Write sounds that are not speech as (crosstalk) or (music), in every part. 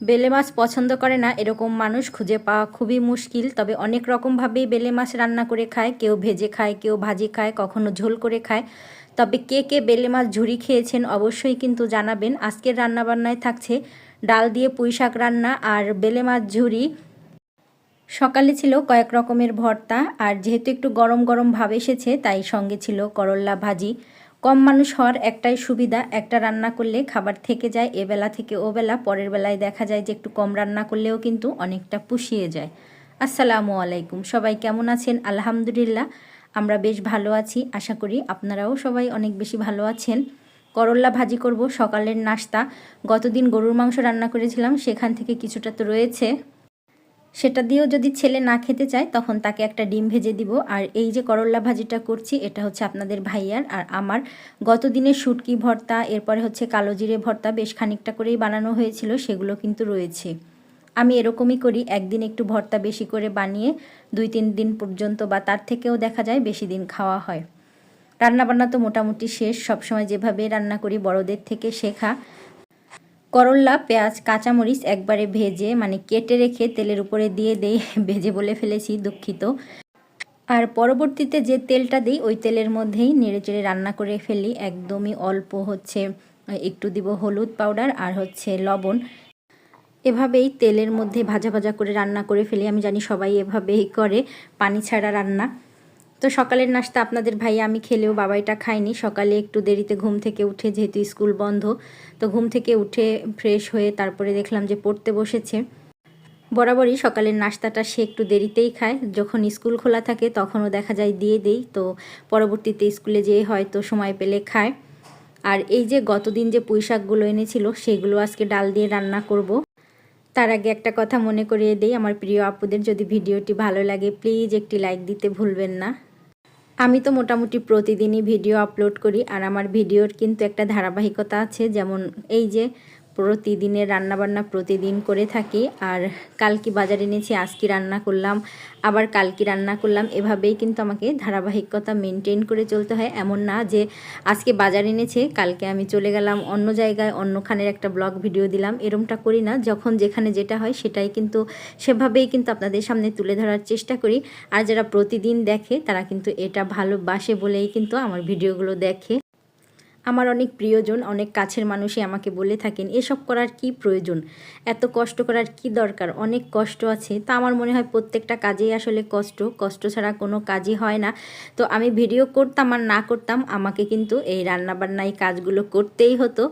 বেলে মাছ পছন্দ করে না, এরকম মানুষ খুঁজে পাওয়া খুবই মুশকিল। তবে অনেক রকমভাবেই বেলে মাছ রান্না করে খায়। কেউ ভেজে খায়, কেউ ভাজি খায়, কখনো ঝোল করে খায়। তবে কে কে বেলে মাছ ঝুরি খেয়েছেন অবশ্যই কিন্তু জানাবেন। আজকের রান্নাবান্নায় থাকছে ডাল দিয়ে পুঁই শাক রান্না আর বেলে মাছ ঝুরি। সকালে ছিল কয়েক রকমের ভর্তা, আর যেহেতু একটু গরম গরম ভাব এসেছে, তাই সঙ্গে ছিল করল্লা ভাজি। কম মানুষ হওয়ার একটাই সুবিধা, একটা রান্না করলে খাবার থেকে যায়, এ বেলা থেকে ও বেলা, পরের বেলায় দেখা যায় যে একটু কম রান্না করলেও কিন্তু অনেকটা পুষিয়ে যায়। আসসালামু আলাইকুম, সবাই কেমন আছেন? আলহামদুলিল্লাহ, আমরা বেশ ভালো আছি। আশা করি আপনারাও সবাই অনেক বেশি ভালো আছেন। করল্লা ভাজি করব, সকালের নাস্তা। গতদিন গরুর মাংস রান্না করেছিলাম, সেখান থেকে কিছুটা তো রয়েছে। সেটা দিয়েও যদি ছেলে না খেতে চায়, তখন তাকে একটা ডিম ভেজে দিব। আর এই যে করল্লা ভাজিটা করছি, এটা হচ্ছে আপনাদের ভাইয়ার আর আমার। গত দিনের শুটকি ভর্তা, এরপরে হচ্ছে কালো জিরে ভর্তা, বেশ খানিকটা করেই বানানো হয়েছিল, সেগুলো কিন্তু রয়েছে। আমি এরকমই করি, একদিন একটু ভর্তা বেশি করে বানিয়ে, দুই তিন দিন পর্যন্ত বা তার থেকেও দেখা যায় বেশি দিন খাওয়া হয়। রান্নাবান্না তো মোটামুটি শেষ, সবসময় যেভাবে রান্না করি বড়দের থেকে শেখা। করল্লা পেঁয়াজ, কাঁচামরিচ একবারে ভেজে মানে কেটে রেখে তেলের উপরে দিয়ে দেই, (laughs) ভেজে বলে ফেলেছি, দুঃখিত। আর পরবর্তীতে যে তেলটা দিই, ওই তেলের মধ্যেই নেড়ে চেড়ে রান্না করে ফেলি। একদমই অল্প হচ্ছে, একটু দিব হলুদ পাউডার আর হচ্ছে লবণ। এভাবেই তেলের মধ্যে ভাজা ভাজা করে রান্না করে ফেলি। আমি জানি সবাই এভাবেই করে, পানি ছাড়া রান্না। তো সকালের নাস্তা আপনাদের ভাই আমি খেলেও বাবাইটা খাইনি সকালে একটু দেরিতে ঘুম থেকে উঠে, যেহেতু স্কুল বন্ধ, তো ঘুম থেকে উঠে ফ্রেশ হয়ে তারপরে দেখলাম যে পড়তে বসেছে। বরাবরই সকালের নাস্তাটা সে একটু দেরিতেই খায়। যখন স্কুল খোলা থাকে, তখনও দেখা যায় দিয়ে দেই। তো পরবর্তীতে স্কুলে যেয়ে হয়তো সময় পেলে খায়। আর এই যে গতদিন যে পুঁই শাকগুলো এনেছিল, সেগুলো আজকে ডাল দিয়ে রান্না করব। তার আগে একটা কথা মনে করিয়ে দেই। আমার প্রিয় আপুদের যদি ভিডিওটি ভালো লাগে, প্লিজ একটি লাইক দিতে ভুলবেন না। আমি তো মোটামুটি প্রতিদিনই ভিডিও আপলোড করি আর আমার ভিডিওর কিন্তু একটা ধারাবাহিকতা আছে, যেমন এই যে প্রতিদিনের রান্নাবান্না প্রতিদিন করে থাকি আর কালকে বাজারে এনেছি, আজকে রান্না করলাম, আবার কালকে রান্না করলাম। এভাবেই কিন্তু আমাকে ধারাবাহিকতা মেনটেন করে চলতে হয়। এমন না যে আজকে বাজার এনেছে, কালকে আমি চলে গেলাম অন্য জায়গায়, অন্যখানের একটা ব্লগ ভিডিও দিলাম। এরমটা করি না, যখন যেখানে যেটা হয় সেটাই কিন্তু সেভাবেই কিন্তু আপনাদের সামনে তুলে ধরার চেষ্টা করি। আর যারা প্রতিদিন দেখে, তারা কিন্তু এটা ভালোবাসে বলেই কিন্তু আমার ভিডিওগুলো দেখে। আমার অনেক প্রিয়জন, অনেক কাছের মানুষই আমাকে বলে থাকেন, এসব করার কি প্রয়োজন? এত কষ্ট করার কি দরকার? অনেক কষ্ট আছে। তা আমার মনে হয় প্রত্যেকটা কাজেই আসলে কষ্ট। কষ্ট ছাড়া কোনো কাজই হয় না। তো আমি ভিডিও করতাম আর না করতাম, আমাকে কিন্তু এই রান্নাবান্না, এই কাজগুলো করতেই হতো।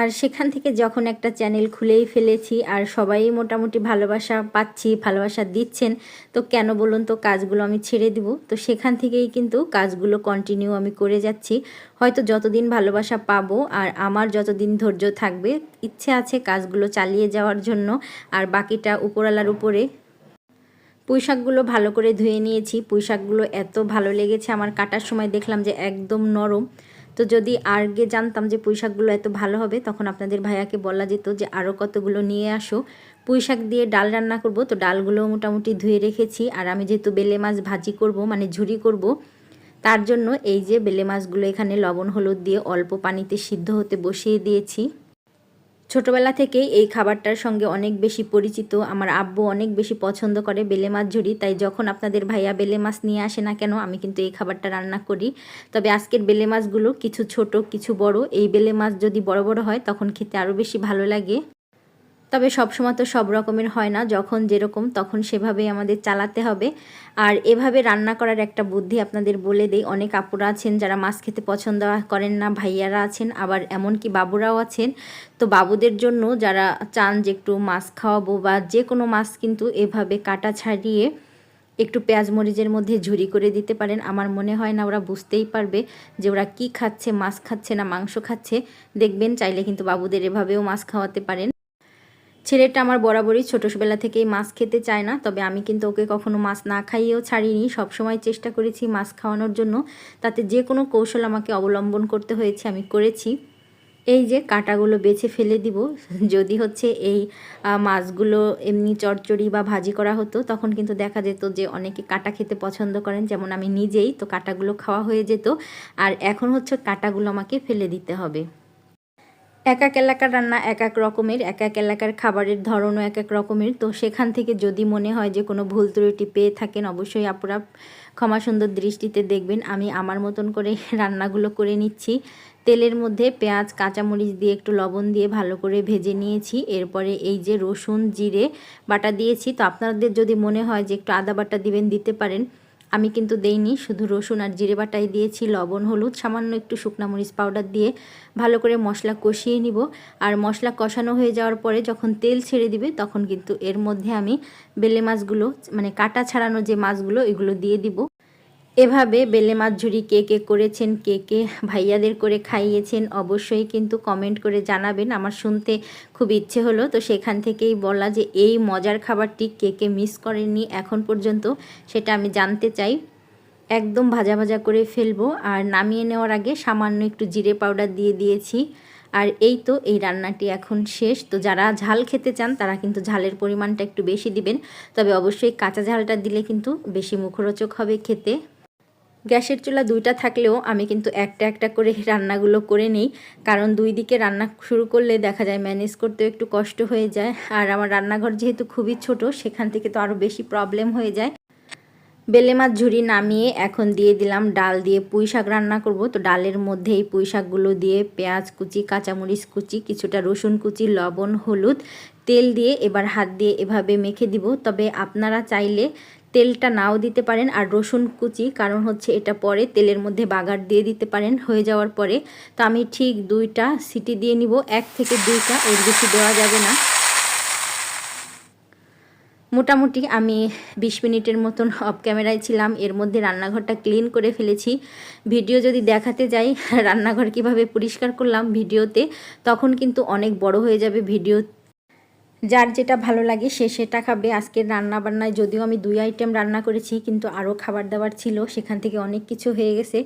আর সেখান থেকে যখন একটা চ্যানেল খুলেই ফেলেছি আর সবাই মোটামুটি ভালোবাসা পাচ্ছি, ভালোবাসা দিচ্ছেন, তো কেন বলুন তো কাজগুলো আমি ছেড়ে দিব? তো সেখান থেকেই কিন্তু কাজগুলো কন্টিনিউ আমি করে যাচ্ছি। হয়তো যতদিন ভালোবাসা পাবো আর আমার যতদিন ধৈর্য থাকবে, ইচ্ছে আছে কাজগুলো চালিয়ে যাওয়ার জন্য। আর বাকিটা উপরালার উপরে। পুঁইশাকগুলো ভালো করে ধুয়ে নিয়েছি। পুঁইশাকগুলো এত ভালো লেগেছে, আমার কাটার সময় দেখলাম যে একদম নরম। তো যদি আগে জানতাম যে পুঁইশাকগুলো এত ভালো হবে, তখন আপনাদের ভাইয়াকে বলা যেত যে আরও কতগুলো নিয়ে আসো। পুঁইশাক দিয়ে ডাল রান্না করব, তো ডালগুলো মোটামুটি ধুয়ে রেখেছি। আর আমি যেহেতু বেলে মাছ ভাজি করব মানে ঝুরি করব, তার জন্য এই যে বেলে মাছগুলো এখানে লবণ, হলুদ দিয়ে অল্প পানিতে সিদ্ধ হতে বসিয়ে দিয়েছি। ছোটবেলা থেকেই এই খাবারটার সঙ্গে অনেক বেশি পরিচিত। আমার আব্বু অনেক বেশি পছন্দ করে বেলে মাছ ঝুড়ি তাই যখন আপনাদের ভাইয়া বেলে মাছ নিয়ে আসে না কেন, আমি কিন্তু এই খাবারটা রান্না করি। তবে আজকের বেলে মাছগুলো কিছু ছোট, কিছু বড়, এই বেলে মাছ যদি বড় বড় হয়, তখন খেতে আরও বেশি ভালো লাগে। তবে সবসময় তো সব রকমের হয় না, যখন যেরকম তখন সেভাবেই আমাদের চালাতে হবে। আর এভাবে রান্না করার একটা বুদ্ধি আপনাদের বলে দেই, অনেক আপুরা আছেন যারা মাছ খেতে পছন্দ করেন না, ভাইয়ারা আছেন, আবার এমনকি বাবুরাও আছেন। তো বাবুদের জন্য যারা চান যে একটু মাছ খাওয়াবো বা যে কোনো মাছ কিন্তু এভাবে কাটা ছাড়িয়ে একটু পেঁয়াজ মরিচের মধ্যে ঝুরি করে দিতে পারেন। আমার মনে হয় না ওরা বুঝতেই পারবে যে ওরা কি খাচ্ছে, মাছ খাচ্ছে না, মাংস খাচ্ছে। দেখবেন, চাইলে কিন্তু বাবুদের এভাবেও মাছ খাওয়াতে পারেন। ছেলেটা আমার বরাবরই ছোটোবেলা থেকেই মাছ খেতে চায় না, তবে আমি কিন্তু ওকে কখনো মাছ না খাইয়েও ছাড়িনি। সবসময় চেষ্টা করেছি মাছ খাওয়ানোর জন্য। তাতে যে কোনো কৌশল আমাকে অবলম্বন করতে হয়েছে, আমি করেছি। এই যে কাটাগুলো বেছে ফেলে দিব, যদি হচ্ছে এই মাছগুলো এমনি চটচড়ি বা ভাজি করা হতো, তখন কিন্তু দেখা যেত যে অনেকে কাটা খেতে পছন্দ করেন, যেমন আমি নিজেই, তো কাটাগুলো খাওয়া হয়ে যেত। আর এখন হচ্ছে কাটাগুলো আমাকে ফেলে দিতে হবে। এক এক এলাকার রান্না এক এক রকমের, এক এক এলাকার খাবারের ধরনও এক এক রকমের। তো সেখান থেকে যদি মনে হয় যে কোনো ভুল ত্রুটি পেয়ে থাকেন, অবশ্যই আপুরা ক্ষমা সুন্দর দৃষ্টিতে দেখবেন। আমি আমার মতন করে (laughs) রান্নাগুলো করে নিচ্ছি। তেলের মধ্যে পেঁয়াজ, কাঁচামরিচ দিয়ে একটু লবণ দিয়ে ভালো করে ভেজে নিয়েছি। এরপরে এই যে রসুন, জিরে বাটা দিয়েছি। তো আপনাদের যদি মনে হয় যে একটু আদা বাটা দিবেন, দিতে পারেন। আমি কিন্তু দেইনি, শুধু রসুন আর জিরে বাটাই দিয়েছি, লবণ, হলুদ, সামান্য একটু শুকনো মরিচ পাউডার দিয়ে ভালো করে মশলা কষিয়ে নিব। আর মশলা কষানো হয়ে যাওয়ার পরে যখন তেল ছেড়ে দিবে, তখন কিন্তু এর মধ্যে আমি বেলে মাছগুলো মানে কাটা ছাড়ানো যে মাছগুলো, এগুলো দিয়ে দিব। এভাবে বেলে মাছ কে কে করেছেন, কে কে ভাইয়াদের করে খাইয়েছেন, অবশ্যই কিন্তু কমেন্ট করে জানাবেন। আমার শুনতে খুব ইচ্ছে হলো, তো সেখান থেকেই বলা যে এই মজার খাবারটি কে কে মিস করেননি এখন পর্যন্ত সেটা আমি জানতে চাই। একদম ভাজা ভাজা করে ফেলব, আর নামিয়ে নেওয়ার আগে সামান্য একটু জিরে পাউডার দিয়ে দিয়েছি। আর এই তো, এই রান্নাটি এখন শেষ। তো যারা ঝাল খেতে চান, তারা কিন্তু ঝালের পরিমাণটা একটু বেশি দিবেন। তবে অবশ্যই কাঁচা ঝালটা দিলে কিন্তু বেশি মুখরোচক হবে খেতে। গ্যাসের চুলা দুইটা থাকলেও আমি কিন্তু একটা একটা করে রান্নাগুলো করে নিই। কারণ দুই দিকে রান্না শুরু করলে দেখা যায় ম্যানেজ করতেও একটু কষ্ট হয়ে যায়। আর আমার রান্নাঘর যেহেতু খুবই ছোট, সেখান থেকে তো আরও বেশি প্রবলেম হয়ে যায়। বেলে মাছ ঝুড়ি নামিয়ে এখন দিয়ে দিলাম ডাল দিয়ে পুঁই শাক রান্না করব। তো ডালের মধ্যে এই পুঁই শাকগুলো দিয়ে পেঁয়াজ কুচি, কাঁচামরিচ কুচি, কিছুটা রসুন কুচি, লবণ, হলুদ, তেল দিয়ে এবার হাত দিয়ে এভাবে মেখে দিব। তবে আপনারা চাইলে তেলটা নাও দিতে পারেন আর রসুন কুচি, কারণ হচ্ছে এটা পরে তেলের মধ্যে বাগার দিয়ে দিতে পারেন, হয়ে যাওয়ার পরে। তো আমি ঠিক দুইটা সিটি দিয়ে নিব, এক থেকে দুইটা, এর বেশি দেওয়া যাবে না। মোটামুটি আমি বিশ মিনিটের মতন (laughs) অফ ক্যামেরায় ছিলাম, এর মধ্যে রান্নাঘরটা ক্লিন করে ফেলেছি। ভিডিও যদি দেখাতে যাই, (laughs) রান্নাঘর কীভাবে পরিষ্কার করলাম ভিডিওতে, তখন কিন্তু অনেক বড় হয়ে যাবে ভিডিও যার যেটা ভালো লাগে সে সেটা খাবে। আজকের রান্না বান্নায় যদিও আমি দুই আইটেম রান্না করেছি, কিন্তু আরও খাবার দাবার ছিল, সেখান থেকে অনেক কিছু হয়ে গেছে।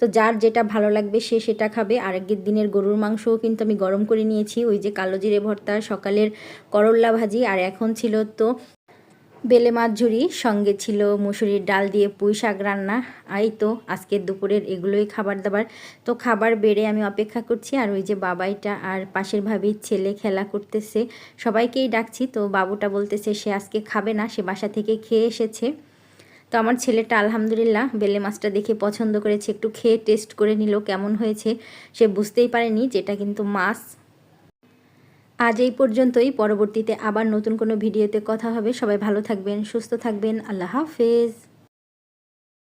তো যার যেটা ভালো লাগবে সে সেটা খাবে। আরেকের দিনের গরুর মাংসও কিন্তু আমি গরম করে নিয়েছি। ওই যে কালো জিরে ভর্তা, সকালের করল্লা ভাজি, আর এখন ছিল তো বেলে মাছ ঝুড়ি সঙ্গে ছিল মুসুরির ডাল দিয়ে পুঁই শাক রান্না। এই তো আজকের দুপুরের এগুলোই খাবার দাবার। তো খাবার বেড়ে আমি অপেক্ষা করছি আর ওই যে বাবাইটা আর পাশের ভাবির ছেলে খেলা করতেছে। সবাইকেই ডাকছি, তো বাবুটা বলতেছে সে আজকে খাবে না, সে বাসা থেকে খেয়ে এসেছে। তো আমার ছেলেটা আলহামদুলিল্লাহ বেলে মাছটা দেখে পছন্দ করেছে, একটু খেয়ে টেস্ট করে নিল কেমন হয়েছে। সে বুঝতেই পারেনি যেটা কিন্তু মাছ। আজ এই পর্যন্তই। পরবর্তীতে আবার নতুন কোনো ভিডিওতে কথা হবে। সবাই ভালো থাকবেন, সুস্থ থাকবেন। আল্লাহ হাফেজ।